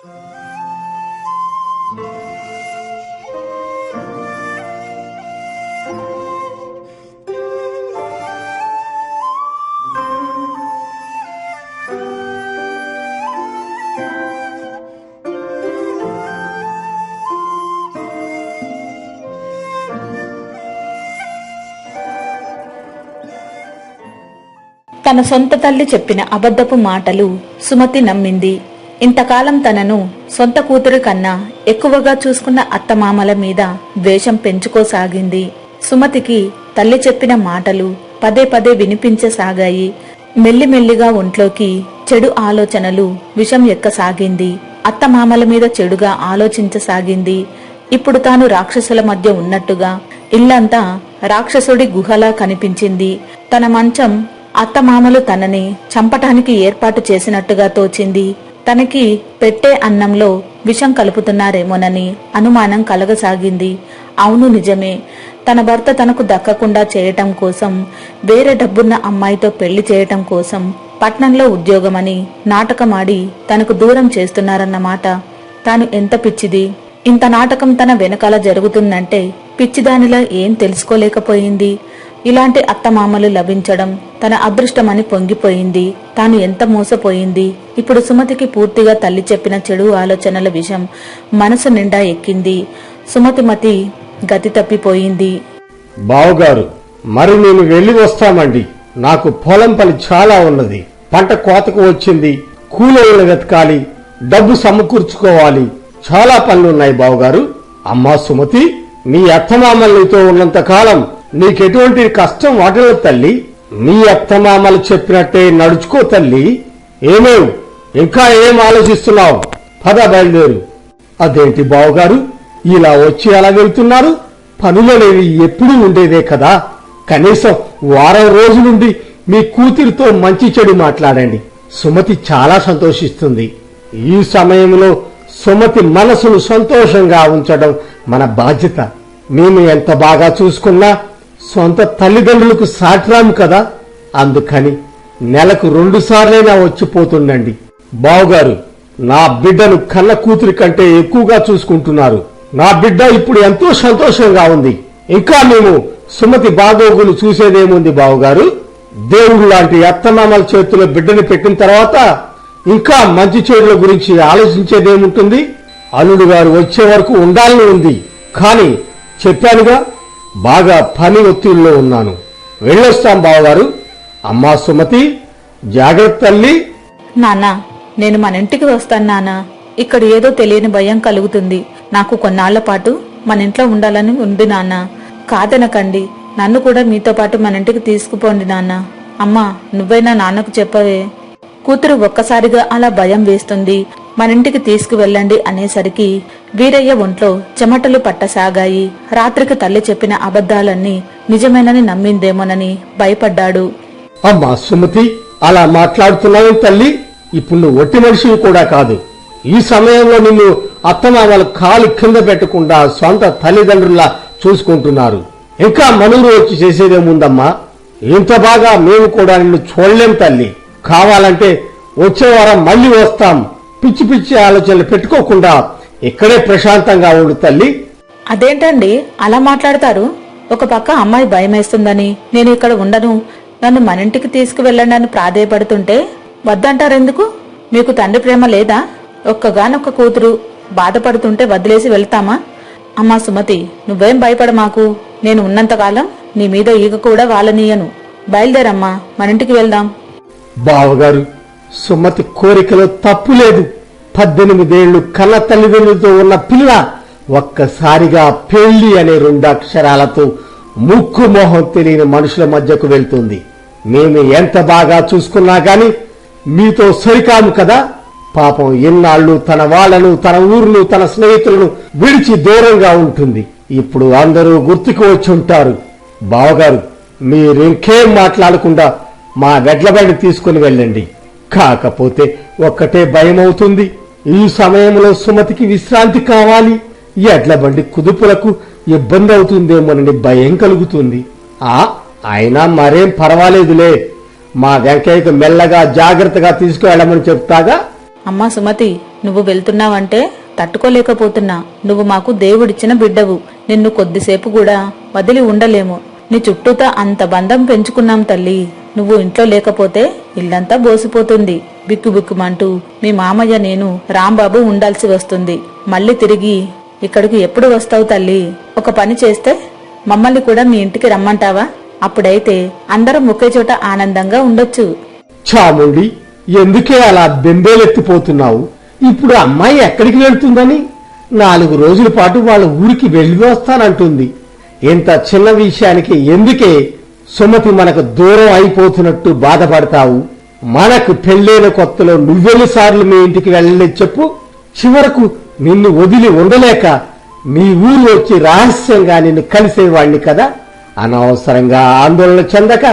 తన సొంత తల్లి చెప్పిన అబద్ధపు మాటలు సుమతి నమ్మింది. ఇంతకాలం తనను సొంత కూతురు కన్నా ఎక్కువగా చూసుకున్న అత్తమామల మీద ద్వేషం పెంచుకోసాగింది. సుమతికి తల్లి చెప్పిన మాటలు పదే పదే వినిపించసాగాయి. మెల్లిమెల్లిగా ఒంట్లోకి చెడు ఆలోచనలు విషం ఎక్కసాగింది. అత్తమామల మీద చెడుగా ఆలోచించసాగింది. ఇప్పుడు తాను రాక్షసుల మధ్య ఉన్నట్టుగా ఇల్లంతా రాక్షసుడి గుహలా కనిపించింది. తన మంచం అత్తమామలు తనని చంపటానికి ఏర్పాటు చేసినట్టుగా తోచింది. తనకి పెట్టే అన్నంలో విషం కలుపుతున్నారేమోనని అనుమానం కలగసాగింది. అవును నిజమే. తన భర్త తనకు దక్కకుండా చేయటం కోసం వేరే డబ్బున్న అమ్మాయితో పెళ్ళి చేయటం కోసం పట్నంలో ఉద్యోగమని నాటకమాడి తనకు దూరం చేస్తున్నారన్నమాట తాను ఎంత పిచ్చిది. ఇంత నాటకం తన వెనకాల జరుగుతుందంటే పిచ్చిదానిలా ఏం తెలుసుకోలేకపోయింది. ఇలాంటి అత్తమామలు లభించడం తన అదృష్టమని పొంగిపోయింది. తాను ఎంత మోసపోయింది? ఇప్పుడు సుమతికి పూర్తిగా తల్లి చెప్పిన చెడు ఆలోచనల విషం మనసు నిండా ఎక్కింది. సుమతిమతి గతి తప్పిపోయింది. బావుగారు మరి నేను వెళ్ళి వస్తామండి. నాకు పొలం పని చాలా ఉన్నది. పంట కోతకు వచ్చింది. కూలీలను వెతకాలి. డబ్బు సమకూర్చుకోవాలి. చాలా పనులున్నాయి బావగారు. అమ్మా సుమతి మీ అత్తమామలతో ఉన్నంత కాలం నీకెటువంటి కష్టం వాటల తల్లి మీ అత్తమామలు చెప్పినట్టే నడుచుకో తల్లి. ఏమేవ్ ఇంకా ఏం ఆలోచిస్తున్నావు? పద బయలుదేరు. అదేంటి బావగారు? ఇలా వచ్చి అలా వెళ్తున్నారు? పనులనేవి ఎప్పుడూ ఉండేదే కదా. కనీసం వారం రోజులుండి మీ కూతురితో మంచి చెడు మాట్లాడండి. సుమతి చాలా సంతోషిస్తుంది. ఈ సమయంలో సుమతి మనసును సంతోషంగా ఉంచడం మన బాధ్యత. మేము ఎంత బాగా చూసుకున్నా సొంత తల్లిదండ్రులకు సాటిరాము కదా? అందుకని నెలకు రెండు సార్లైనా వచ్చిపోతుండండి. బావుగారు నా బిడ్డను కన్న కూతురి కంటే ఎక్కువగా చూసుకుంటున్నారు. నా బిడ్డ ఇప్పుడు ఎంతో సంతోషంగా ఉంది. ఇంకా మేము సుమతి బాగోగులు చూసేదేముంది బావుగారు? దేవుడు లాంటి అత్తమామల చేతిలో బిడ్డని పెట్టిన తర్వాత ఇంకా మంచి చెడుల గురించి ఆలోచించేదేముంటుంది? అల్లుడు గారు వచ్చే వరకు ఉండాలని ఉంది. కానీ చెప్పానుగా బాగా పని ఒత్తిడిలో ఉన్నాను. వెళ్ళొస్తాం బావగారు. అమ్మా సుమతి జాగ్రత్త తల్లి. నానా నేను మన ఇంటికి వస్తాను నానా ఇక్కడ ఏదో తెలియని భయం కలుగుతుంది. నాకు కొన్నాళ్ళ పాటు మన ఇంట్లో ఉండాలని ఉంది నాన్న. కాదనకండి నన్ను కూడా మీతో పాటు మన ఇంటికి తీసుకుపోండి నాన్న. అమ్మా నువ్వైనా నాన్నకు చెప్పవే. కూతురు ఒక్కసారిగా అలా భయం వేస్తుంది. మన ఇంటికి తీసుకువెళ్ళండి అనేసరికి వీరయ్య ఒంట్లో చెమటలు పట్టసాగాయి. రాత్రికి తల్లి చెప్పిన అబద్ధాలన్నీ నిజమేనని నమ్మిందేమోనని భయపడ్డాడు. అమ్మా సుమతి అలా మాట్లాడుతున్నావు తల్లి? ఇప్పుడు నువ్వు ఒట్టి మనిషివి కూడా కాదు. ఈ సమయంలో నిన్ను అత్తమామల కాలు కింద పెట్టకుండా సొంత తల్లిదండ్రులా చూసుకుంటున్నారు. ఇంకా మనూరు వచ్చి చేసేదేముందమ్మా? ఇంత బాగా మేము కూడా నిన్ను చూడలేం తల్లి. కావాలంటే వచ్చే వారం మళ్ళీ వస్తాం. పిచ్చి పిచ్చి ఆలోచనలు పెట్టుకోకుండా ఇక్కడే ప్రశాంతంగా ఉండు తల్లి. అదేంటండి? అలా మాట్లాడతారు? ఒక పక్క అమ్మాయి భయమేస్తుందని నేను ఇక్కడ ఉండను. నన్ను మన ఇంటికి తీసుకువెళ్ళండి అని ప్రాధేయపడుతుంటే వద్దంటారెందుకు? మీకు తండ్రి ప్రేమ లేదా? ఒక్కగానొక్క కూతురు బాధపడుతుంటే వదిలేసి వెళ్తామా? అమ్మా సుమతి నువ్వేం భయపడ మాకు? నేను ఉన్నంతకాలం నీ మీద ఈగ కూడా వాళ్ళనీయను బయలుదేరమ్మా మన ఇంటికి వెళ్దాం. బావగారు సుమతి కోరికలో తప్పు లేదు. పద్దెనిమిదేళ్ళు కన్న తల్లిదండ్రులతో ఉన్న పిల్ల ఒక్కసారిగా పెళ్ళి అనే రెండు అక్షరాలతో ముక్కు మొహం తెలియని మనుషుల మధ్యకు వెళ్తుంది. మేము ఎంత బాగా చూసుకున్నా గాని మీతో సరికాము కదా? పాపం ఎన్నాళ్ళు తన వాళ్ళను తన ఊర్లు తన స్నేహితులను విడిచి దూరంగా ఉంటుంది. ఇప్పుడు అందరూ గుర్తుకు వచ్చి ఉంటారు. బావగారు మీరింకేం మాట్లాడకుండా మా వెడ్లబండి తీసుకుని వెళ్ళండి. కాకపోతే ఒక్కటే భయం అవుతుంది ఈ సమయంలో సుమతికి విశ్రాంతి కావాలి. ఎడ్ల బండి కుదుపులకు ఇబ్బంది అవుతుందేమోనని భయం కలుగుతుంది. ఆ అయినా మరేం పర్వాలేదులే. మా వెంకయ్యకు మెల్లగా జాగ్రత్తగా తీసుకువెళ్ళమని చెప్తాగా? అమ్మా సుమతి నువ్వు వెళ్తున్నావంటే తట్టుకోలేకపోతున్నా. నువ్వు మాకు దేవుడిచ్చిన బిడ్డవు. నిన్ను కొద్దిసేపు కూడా వదిలి ఉండలేము. నీ చుట్టూతా అంత బంధం పెంచుకున్నాం తల్లి. నువ్వు ఇంట్లో లేకపోతే ఇల్లంతా బోసిపోతుంది. బిక్కుబిక్కుమంటూ మీ మామయ్య నేను రాంబాబు ఉండాల్సి వస్తుంది. మళ్ళీ తిరిగి ఇక్కడికి ఎప్పుడు వస్తావు తల్లి? ఒక పని చేస్తే మమ్మల్ని కూడా మీ ఇంటికి రమ్మంటావా? అప్పుడైతే అందరం ఒకే చోట ఆనందంగా ఉండొచ్చు. చాముండి ఎందుకే అలా బెంబేలెత్తిపోతున్నావు? ఇప్పుడు అమ్మాయి ఎక్కడికి వెళ్తుందని? నాలుగు రోజుల పాటు వాళ్ళ ఊరికి వెళ్ళి వస్తానంటుంది. ఇంత చిన్న విషయానికి ఎందుకే సుమతి మనకు దూరం అయిపోతున్నట్టు బాధపడతావు. మనకు పెళ్ళైన కొత్తలో నువ్వెన్నిసార్లు మీ ఇంటికి వెళ్ళలేదు చెప్పు. చివరకు నిన్ను వదిలి ఉండలేక మీ ఊరు వచ్చి రహస్యంగా నిన్ను కలిసేవాణ్ణి కదా. అనవసరంగా ఆందోళన చెందక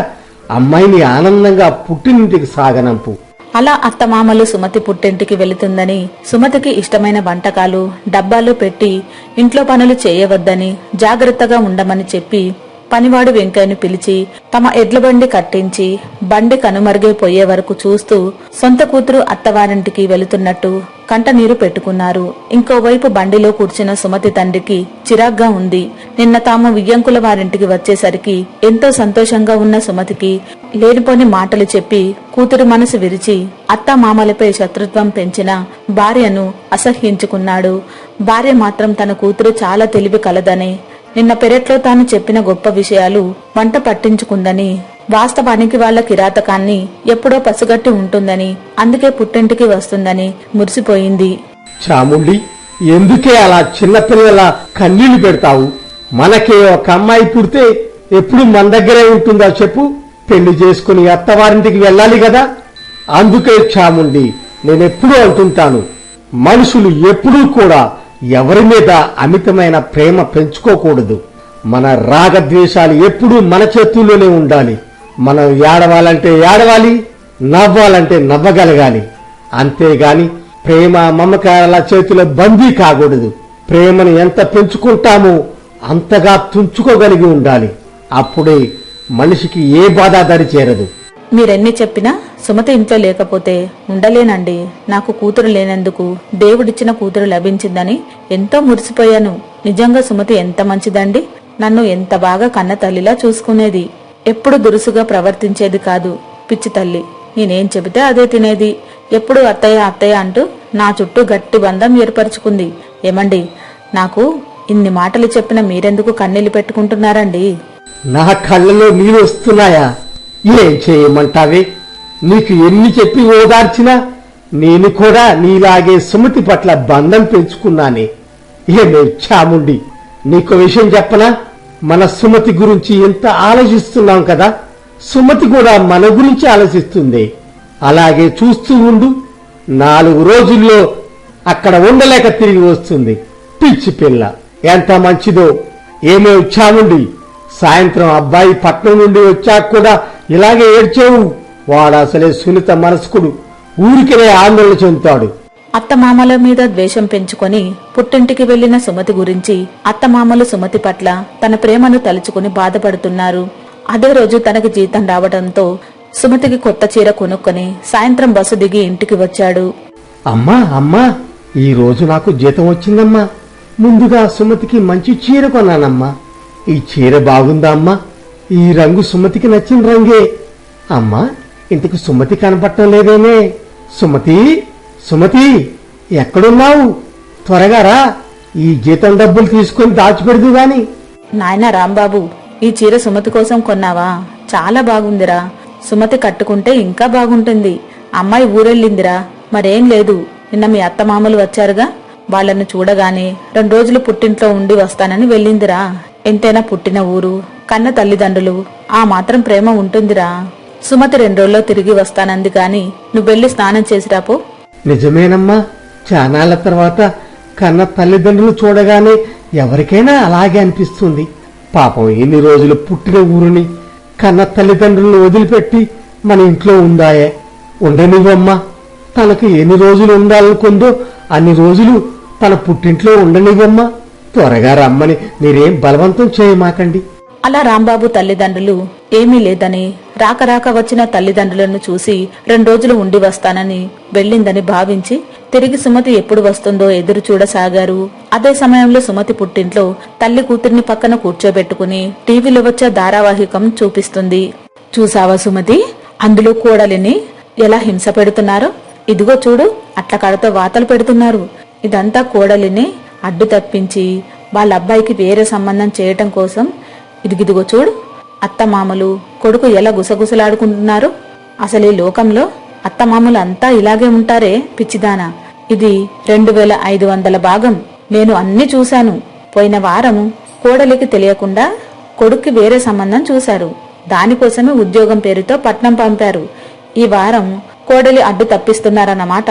అమ్మాయిని ఆనందంగా పుట్టినింటికి సాగనంపు. అలా అత్తమామలు సుమతి పుట్టింటికి వెళుతుందని సుమతికి ఇష్టమైన వంటకాలు డబ్బాలు పెట్టి ఇంట్లో పనులు చేయవద్దని జాగ్రత్తగా ఉండమని చెప్పి పనివాడు వెంకయ్యను పిలిచి తమ ఎడ్ల బండి కట్టించి బండి కనుమరుగైపోయే వరకు చూస్తూ సొంత కూతురు అత్తవారింటికి వెళుతున్నట్టు కంటనీరు పెట్టుకున్నారు. ఇంకోవైపు బండిలో కూర్చున్న సుమతి తండ్రికి చిరాగ్గా ఉంది. నిన్న తాము వియ్యంకుల వారింటికి వచ్చేసరికి ఎంతో సంతోషంగా ఉన్న సుమతికి లేనిపోని మాటలు చెప్పి కూతురు మనసు విరిచి అత్త మామలపై శత్రుత్వం పెంచిన భార్యను అసహ్యించుకున్నాడు. భార్య మాత్రం తన కూతురు చాలా తెలివి కలదని నిన్న పెరట్లో తాను చెప్పిన గొప్ప విషయాలు వంట పట్టించుకుందని వాస్తవానికి వాళ్ళ కిరాతకాన్ని ఎప్పుడో పసిగట్టి ఉంటుందని అందుకే పుట్టింటికి వస్తుందని మురిసిపోయింది. చాముండి ఎందుకే అలా చిన్నపిల్లల కన్నీళ్ళు పెడతావు? మనకే ఒక అమ్మాయి పుడితే ఎప్పుడు మన దగ్గరే ఉంటుందా చెప్పు? పెళ్ళి చేసుకుని అత్తవారింటికి వెళ్ళాలి కదా? అందుకే చాముండి నేనెప్పుడూ అంటుంటాను మనుషులు ఎప్పుడూ కూడా ఎవరి మీద అమితమైన ప్రేమ పెంచుకోకూడదు. మన రాగద్వేషాలు ఎప్పుడూ మన చేతుల్లోనే ఉండాలి. మనం ఏడవాలంటే ఏడవాలి నవ్వాలంటే నవ్వగలగాలి. అంతేగాని ప్రేమ మమకారాల చేతిలో బందీ కాకూడదు. ప్రేమను ఎంత పెంచుకుంటామో అంతగా తుంచుకోగలిగి ఉండాలి. అప్పుడే మనిషికి ఏ బాధ దరి చేరదు మీరెన్ని చెప్పినా సుమతి ఇంట్లో లేకపోతే ఉండలేనండి. నాకు కూతురు లేనందుకు దేవుడిచ్చిన కూతురు లభించిందని ఎంతో మురిసిపోయాను. నిజంగా సుమతి ఎంత మంచిదండి? నన్ను ఎంత బాగా కన్న తల్లిలా చూసుకునేది. ఎప్పుడు దురుసుగా ప్రవర్తించేది కాదు పిచ్చి తల్లి. నేనేం చెబితే అదే తినేది. ఎప్పుడు అత్తయ్య అత్తయ్య అంటూ నా చుట్టూ గట్టి బంధం ఏర్పరచుకుంది. ఏమండి నాకు ఇన్ని మాటలు చెప్పిన మీరెందుకు కన్నీళ్ళు పెట్టుకుంటున్నారండి? నా కళ్ళలో నీళ్ళు వస్తున్నాయా? ఏం చేయమంటావే? నీకు ఎన్ని చెప్పి ఓదార్చినా నేను కూడా నీలాగే సుమతి పట్ల బంధం పెంచుకున్నానే. ఏమే చాముండి నీకు విషయం చెప్పనా? మన సుమతి గురించి ఎంత ఆలోచిస్తున్నాం కదా? సుమతి కూడా మన గురించి ఆలోచిస్తుంది. అలాగే చూస్తూ ఉండు నాలుగు రోజుల్లో అక్కడ ఉండలేక తిరిగి వస్తుంది. పిచ్చి పిల్ల ఎంత మంచిదో. ఏమే చాముండి సాయంత్రం అబ్బాయి పట్నం నుండి వచ్చాక కూడా ఇలాగే ఏడ్చేవు. వాడు అసలే సున్నిత మనస్కుడు. ఊరికనే ఆందోళన చెందుతాడు. అత్తమామల మీద ద్వేషం పెంచుకొని పుట్టింటికి వెళ్ళిన సుమతి గురించి అత్తమామలు సుమతి పట్ల తన ప్రేమను తలుచుకుని బాధపడుతున్నారు. అదే రోజు తనకి జీతం రావడంతో సుమతికి కొత్త చీర కొనుక్కొని సాయంత్రం బస్సు దిగి ఇంటికి వచ్చాడు. అమ్మా అమ్మా ఈ రోజు నాకు జీతం వచ్చిందమ్మా. ముందుగా సుమతికి మంచి చీర కొన్నానమ్మా. ఈ చీర బాగుందా అమ్మా? ఈ రంగు సుమతికి నచ్చిన రంగే. అమ్మా ఇంతకు సుమతి కనపడటం లేదేమే. సుమతి సుమతి ఎక్కడున్నావు? త్వరగా రా. ఈ జీతం డబ్బులు తీసుకొని దాచిపెడదు గాని. నాయనా రాంబాబు ఈ చీర సుమతి కోసం కొన్నావా? చాలా బాగుందిరా. సుమతి కట్టుకుంటే ఇంకా బాగుంటుంది. అమ్మాయి ఊరెళ్ళిందిరా. మరేం లేదు. నిన్న మీ అత్తమామలు వచ్చారుగా. వాళ్ళను చూడగానే రెండు రోజులు పుట్టింట్లో ఉండి వస్తానని వెళ్ళిందిరా. ఎంతైనా పుట్టిన ఊరు కన్న తల్లిదండ్రులు ఆ మాత్రం ప్రేమ ఉంటుందిరా. సుమతి రెండు రోజుల్లో తిరిగి వస్తానంది గాని నువ్వెళ్ళి స్నానం చేసిరాపో నిజమేనమ్మా. చానాళ్ళ తర్వాత కన్న తల్లిదండ్రులు చూడగానే ఎవరికైనా అలాగే అనిపిస్తుంది. పాపం ఎన్ని రోజులు పుట్టిన ఊరిని కన్న తల్లిదండ్రులను వదిలిపెట్టి మన ఇంట్లో ఉందాయే. ఉండనివ్వమ్మా తనకు ఎన్ని రోజులు ఉండాలనుకుందో అన్ని రోజులు తన పుట్టింట్లో ఉండనివ్వమ్మా త్వరగా రమ్మని మీరేం బలవంతం చేయమాకండి. అలా రాంబాబు తల్లిదండ్రులు ఏమీ లేదని రాక రాక వచ్చిన తల్లిదండ్రులను చూసి రెండు రోజులు ఉండి వస్తానని వెళ్ళిందని భావించి తిరిగి సుమతి ఎప్పుడు వస్తుందో ఎదురు చూడసాగారు. అదే సమయంలో సుమతి పుట్టింట్లో తల్లి కూతుర్ని పక్కన కూర్చోబెట్టుకుని టీవీలో వచ్చే ధారావాహికం చూపిస్తుంది. చూసావా సుమతి? అందులో కోడలిని ఎలా హింస పెడుతున్నారో? ఇదిగో చూడు అట్ల కడతో వాతలు పెడుతున్నారు. ఇదంతా కోడలిని అడ్డు తప్పించి వాళ్ళ అబ్బాయికి వేరే సంబంధం చేయటం కోసం ఇదిగిదిగో చూడు అత్తమామలు కొడుకు ఎలా గుసగుసలాడుకుంటున్నారు. అసలు ఈ లోకంలో అత్తమామలు అంతా ఇలాగే ఉంటారే పిచ్చిదానా. ఇది రెండు వేల ఐదు వందల భాగం. నేను అన్ని చూశాను. పోయిన వారం కోడలికి తెలియకుండా కొడుక్కి వేరే సంబంధం చూశారు. దానికోసమే ఉద్యోగం పేరుతో పట్నం పంపారు. ఈ వారం కోడలి అడ్డు తప్పిస్తున్నారన్నమాట.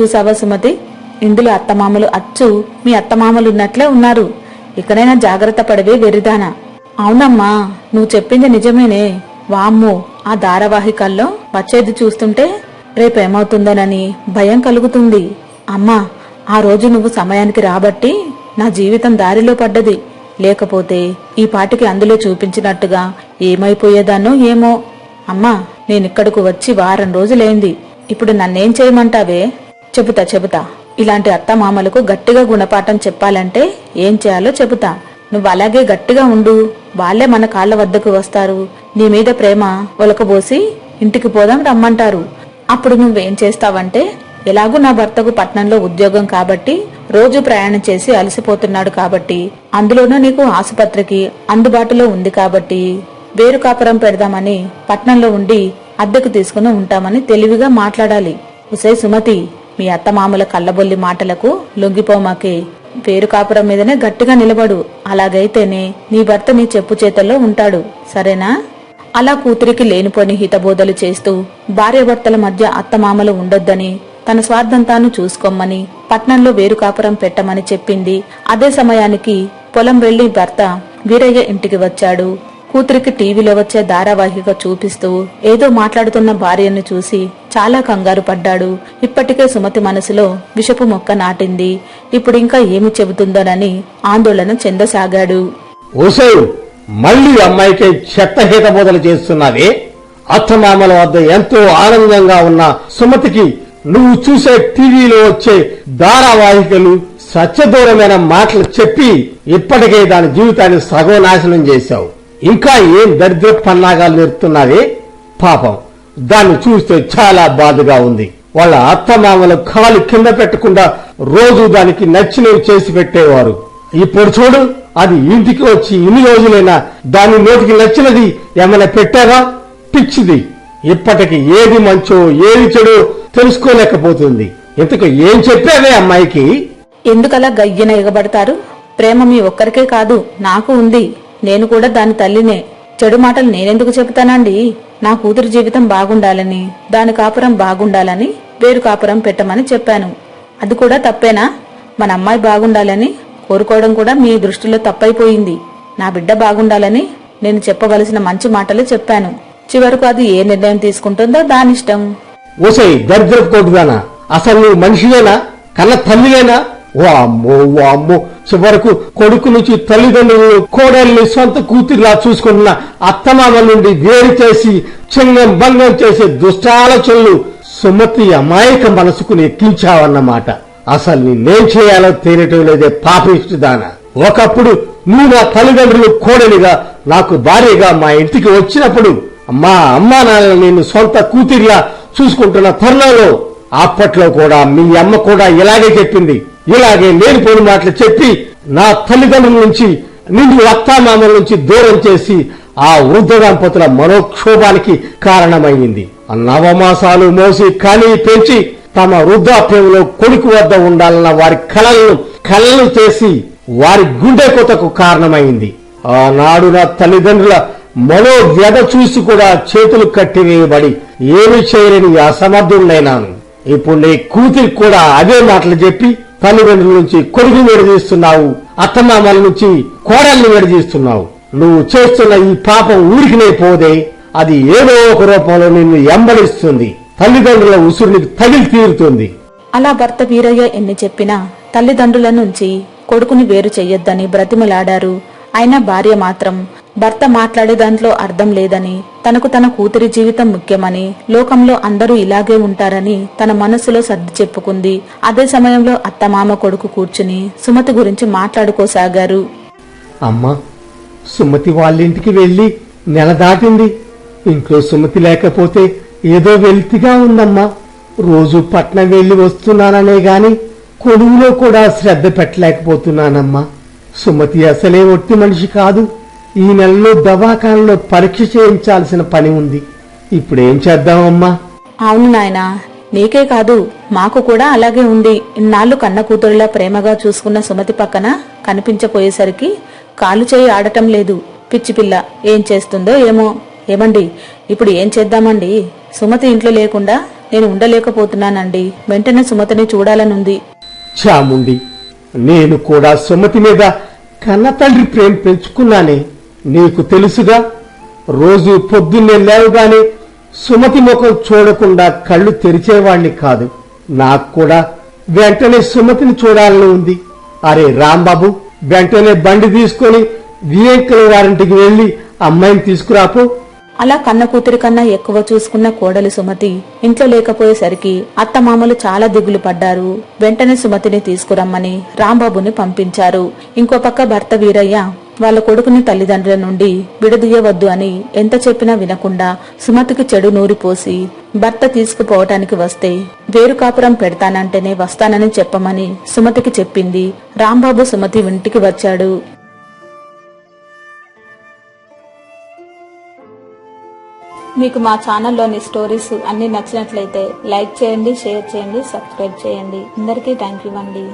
చూసావా సుమతి? ఇందులో అత్తమామలు అచ్చు మీ అత్తమామలు ఉన్నట్లే ఉన్నారు. ఇకనైనా జాగ్రత్త పడవే వెరిదానా అవునమ్మా నువ్వు చెప్పింది నిజమేనే. వామ్మో ఆ ధారావాహికల్లో వచ్చేది చూస్తుంటే రేపేమవుతుందోనని భయం కలుగుతుంది. అమ్మా ఆ రోజు నువ్వు సమయానికి రాబట్టి నా జీవితం దారిలో పడ్డది. లేకపోతే ఈ పాటికి అందులో చూపించినట్టుగా ఏమైపోయేదానో ఏమో. అమ్మా నేనిక్కడకు వచ్చి వారం రోజులైంది. ఇప్పుడు నన్నేం చేయమంటావే? చెబుతా చెబుతా. ఇలాంటి అత్తమామలకు గట్టిగా గుణపాఠం చెప్పాలంటే ఏం చేయాలో చెబుతా. నువ్వు అలాగే గట్టిగా ఉండు. వాళ్ళే మన కాళ్ళ వద్దకు వస్తారు. నీ మీద ప్రేమ ఒలకబోసి ఇంటికి పోదాం రమ్మంటారు. అప్పుడు నువ్వేం చేస్తావంటే ఎలాగూ నా భర్తకు పట్నంలో ఉద్యోగం కాబట్టి రోజు ప్రయాణం చేసి అలసిపోతున్నాడు కాబట్టి అందులోనూ నీకు ఆసుపత్రికి అందుబాటులో ఉంది కాబట్టి వేరు కాపురం పెడదామని పట్నంలో ఉండి అద్దెకు తీసుకుని ఉంటామని తెలివిగా మాట్లాడాలి. ఉసే సుమతి మీ అత్తమామల కళ్ళబొల్లి మాటలకు లొంగిపోమాకే. పేరు కాపురం మీదనే గట్టిగా నిలబడు. అలాగైతేనే నీ భర్త నీ చెప్పు చేతల్లో ఉంటాడు. సరేనా? అలా కూతురికి లేనిపోని హితబోధలు చేస్తూ భార్యాభర్తల మధ్య అత్తమామలు ఉండొద్దని తన స్వార్థం తాను చూసుకోమని పట్నంలో వేరు కాపురం పెట్టమని చెప్పింది. అదే సమయానికి పొలం వెళ్ళి భర్త వీరయ్య ఇంటికి వచ్చాడు. కూతురికి టీవీలో వచ్చే ధారావాహిక చూపిస్తూ ఏదో మాట్లాడుతున్న భార్యను చూసి చాలా కంగారు పడ్డాడు. ఇప్పటికే సుమతి మనసులో విషపు మొక్క నాటింది. ఇప్పుడింకా ఏమి చెబుతుందోనని ఆందోళన చెందసాగాడు. ఓసే మళ్ళీ అమ్మాయికి చెత్త బోధలు చేస్తున్నావే? అత్తమామల వద్ద ఎంతో ఆనందంగా ఉన్న సుమతికి నువ్వు చూసే టీవీలో వచ్చే ధారావాహికలు సత్యదూరమైన మాటలు చెప్పి ఇప్పటికే దాని జీవితాన్ని సగం నాశనం చేశావు. ఇంకా ఏం దరిద్ర పన్నాగాలు నేర్పుతున్నావే? పాపం. దాన్ని చూస్తే చాలా బాధగా ఉంది. వాళ్ళ అత్తమామలు కాలు కింద పెట్టకుండా రోజు దానికి నచ్చినవి చేసి పెట్టేవారు. ఇప్పుడు చూడు అది ఇంటికి వచ్చి ఇన్ని రోజులైనా దాని నోటికి నచ్చినది ఏమైనా పెట్టారా? పిచ్చిది. ఇప్పటికి ఏది మంచో ఏది చెడో తెలుసుకోలేకపోతుంది. ఇంతకు ఏం చెప్పావే అమ్మాయికి? ఎందుకలా గయ్యన ఎగబడతారు? ప్రేమ మీ ఒక్కరికే కాదు నాకు ఉంది. నేను కూడా దాని తల్లినే. చెడు మాటలు నేనెందుకు చెబుతానండి? నా కూతురు జీవితం బాగుండాలని దాని కాపురం బాగుండాలని వేరు కాపురం పెట్టమని చెప్పాను. అది కూడా తప్పేనా? మన అమ్మాయి బాగుండాలని కోరుకోవడం కూడా మీ దృష్టిలో తప్పైపోయింది. నా బిడ్డ బాగుండాలని నేను చెప్పవలసిన మంచి మాటలు చెప్పాను. చివరకు అది ఏ నిర్ణయం తీసుకుంటుందో దానిష్టం. ఓసై దరిద్ర కోటుగానా అసలు నువ్వు మనిషివేనా? కన్న తల్లివేనా? ఓ అమ్మో ఓ అమ్మో చివరకు కొడుకు నుంచి తల్లిదండ్రులు కోడల్ని సొంత కూతురులా చూసుకుంటున్న అత్తమామ నుండి వేరు చేసి చింగం భంగం చేసే దుష్టాలోచనలు సుమతి అమాయక మనసుకు ఎక్కించావన్నమాట. అసలు నేనేం చేయాలో తేనటం లేదే పాపిష్టిదానా. ఒకప్పుడు నువ్వు నా తల్లిదండ్రులు కోడలిగా నాకు భార్యగా మా ఇంటికి వచ్చినప్పుడు మా అమ్మా నాన్న నేను సొంత కూతురిలా చూసుకుంటున్న తరుణంలో అప్పట్లో కూడా మీ అమ్మ కూడా ఇలాగే చెప్పింది. ఇలాగే లేనిపోని మాటలు చెప్పి నా తల్లిదండ్రుల నుంచి నిండు అత్తామామల నుంచి దూరం చేసి ఆ వృద్ధ దంపతుల మనోక్షోభానికి కారణమైంది. నవమాసాలు మోసి కని పెంచి తమ వృద్ధాప్యంలో కొడుకు వద్ద ఉండాలన్న వారి కళలను కళలు చేసి వారి గుండె కొతకు కారణమైంది. ఆనాడు నా తల్లిదండ్రుల మనోవ్యధ చూసి కూడా చేతులు కట్టివేయబడి ఏమి చేయలేని అసమర్థుడైనాను ఇప్పుడు నీ కూతురికి కూడా అదే మాటలు చెప్పి తల్లిదండ్రుల నుంచి కొడుకు విడదీస్తున్నావు అత్తమామల నుంచి కోడల్ని విడదీస్తున్నావు నువ్వు చేస్తున్న ఈ పాపం ఊరికినే పోదే అది ఏదో ఒక రూపంలో నిన్ను ఎంబడిస్తుంది. తల్లిదండ్రుల ఉసురునికి తగిలి తీరుతుంది. అలా భర్త వీరయ్య ఎన్ని చెప్పినా తల్లిదండ్రుల నుంచి కొడుకుని వేరు చెయ్యొద్దని బ్రతిమలాడారు. అయినా భార్య మాత్రం భర్త మాట్లాడే దాంట్లో అర్థం లేదని తనకు తన కూతురి జీవితం ముఖ్యమని లోకంలో అందరూ ఇలాగే ఉంటారని తన మనసులో సర్ది చెప్పుకుంది. అదే సమయంలో అత్తమామ కొడుకు కూర్చుని సుమతి గురించి మాట్లాడుకోసాగారు. అమ్మా సుమతి వాళ్ళింటికి వెళ్ళి నెల దాటింది. ఇంట్లో సుమతి లేకపోతే ఏదో వెలితిగా ఉందమ్మా. రోజు పట్నం వెళ్ళి వస్తున్నాననే గాని కొడువులో కూడా శ్రద్ధ పెట్టలేకపోతున్నానమ్మా. సుమతి అసలే ఒట్టి మనిషి కాదు. ఈ నెలలో దవాఖానలో పరీక్ష చేయించాల్సిన పని ఉంది. ఇప్పుడేం చేద్దామమ్మా? అవును నాయనా నీకే కాదు మాకు కూడా అలాగే ఉంది. ఇన్నాళ్ళు కన్న కూతురులా ప్రేమగా చూసుకున్న సుమతి పక్కన కనిపించపోయేసరికి కాలు చేయి ఆడటం లేదు. పిచ్చి పిల్ల ఏం చేస్తుందో ఏమో. ఏమండి ఇప్పుడు ఏం చేద్దామండి? సుమతి ఇంట్లో లేకుండా నేను ఉండలేకపోతున్నానండి. వెంటనే సుమతిని చూడాలనుంది. చాముండి నేను కూడా సుమతి మీద కన్న తండ్రి ప్రేమ పెంచుకున్నానే. నీకు తెలుసుగా రోజు పొద్దున్నే లేవగానే సుమతి ముఖం చూడకుండా కళ్ళు తెరిచేవాణ్ణి కాదు. నాకు కూడా వెంటనే సుమతిని చూడాలని ఉంది. అరే రాంబాబు వెంటనే బండి తీసుకొని వివేకుల వారింటికి వెళ్ళి అమ్మాయిని తీసుకురాపో. అలా కన్న కూతురి కన్నా ఎక్కువ చూసుకున్న కోడలి సుమతి ఇంట్లో లేకపోయేసరికి అత్తమామలు చాలా దిగులు పడ్డారు. వెంటనే సుమతిని తీసుకురమ్మని రాంబాబుని పంపించారు. ఇంకో పక్క భర్త వీరయ్య వాళ్ళ కొడుకుని తల్లిదండ్రుల నుండి విడదీయవద్దు అని ఎంత చెప్పినా వినకుండా సుమతికి చెడు నూరిపోసి భర్త తీసుకుపోవటానికి వస్తే వేరు కాపురం పెడతానంటేనే వస్తానని చెప్పమని సుమతికి చెప్పింది. రాంబాబు సుమతి ఇంటికి వచ్చాడు. మీకు మా ఛానల్లోని స్టోరీస్ అన్ని నచ్చినట్లయితే లైక్ చేయండి షేర్ చేయండి సబ్స్క్రైబ్ చేయండి. అందరికీ థ్యాంక్ యూ అండి.